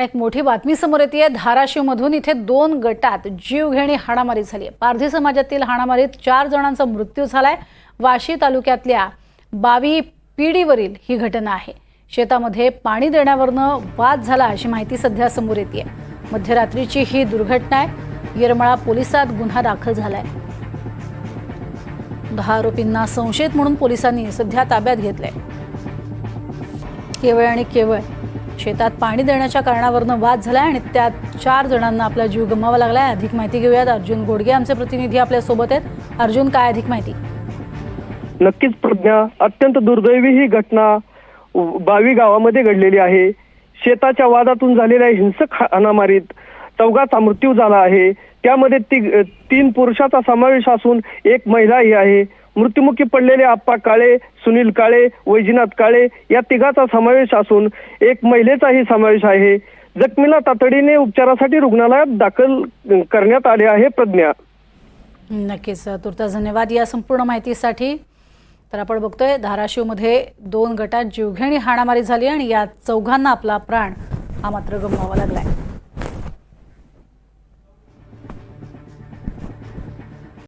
आणि एक मोठी बातमी समोर येते धाराशिवमधून इथे दोन गटात जीवघेणी हाणामारी झाली आहे. पारधी समाजातील हाणामारीत चार जणांचा मृत्यू झालाय. वाशी तालुक्यातल्या बावी पिढीवरील ही घटना आहे. शेतामध्ये पाणी देण्यावरनं वाद झाला अशी माहिती सध्या समोर येते मध्यरात्रीची ही दुर्घटना आहे. येरमाळा पोलिसात गुन्हा दाखल झालाय. दहा आरोपींना संशयित म्हणून पोलिसांनी सध्या ताब्यात घेतलंय. केवळ आणि केवळ शेतात पाणी देण्याच्या कारणावरनं वाद झालाय आणि त्यात चार जणांना आपला जीव गमवावा लागलाय. अधिक माहिती घेऊयात. अर्जुन गोडगे आमचे प्रतिनिधी आपल्यासोबत आहेत. अर्जुन काय अधिक माहिती? नक्कीच प्रज्ञा. अत्यंत दुर्दैवी ही घटना बावी गावामध्ये घडलेली आहे. शेताच्या वादातून झालेल्या हिंसक हाणामारीत चौघाचा मृत्यू झाला आहे. त्यामध्ये ती तीन पुरुषाचा समावेश असून एक महिलाही आहे. मृत्युमुखी पडलेले आप्पा काळे सुनील काळे वैजनाथ काळे या तिघाचा समावेश असून एक महिलेचाही समावेश आहे. जखमीला तातडीने उपचारासाठी रुग्णालयात दाखल करण्यात आले आहे प्रज्ञा. नक्कीच तुर्तास धन्यवाद या संपूर्ण माहितीसाठी. तर आपण बघतोय धाराशिवमध्ये दोन गटात जीवघेणी हाणामारी झाली आणि या चौघांना आपला प्राण हा मात्र गमवावा लागलाय.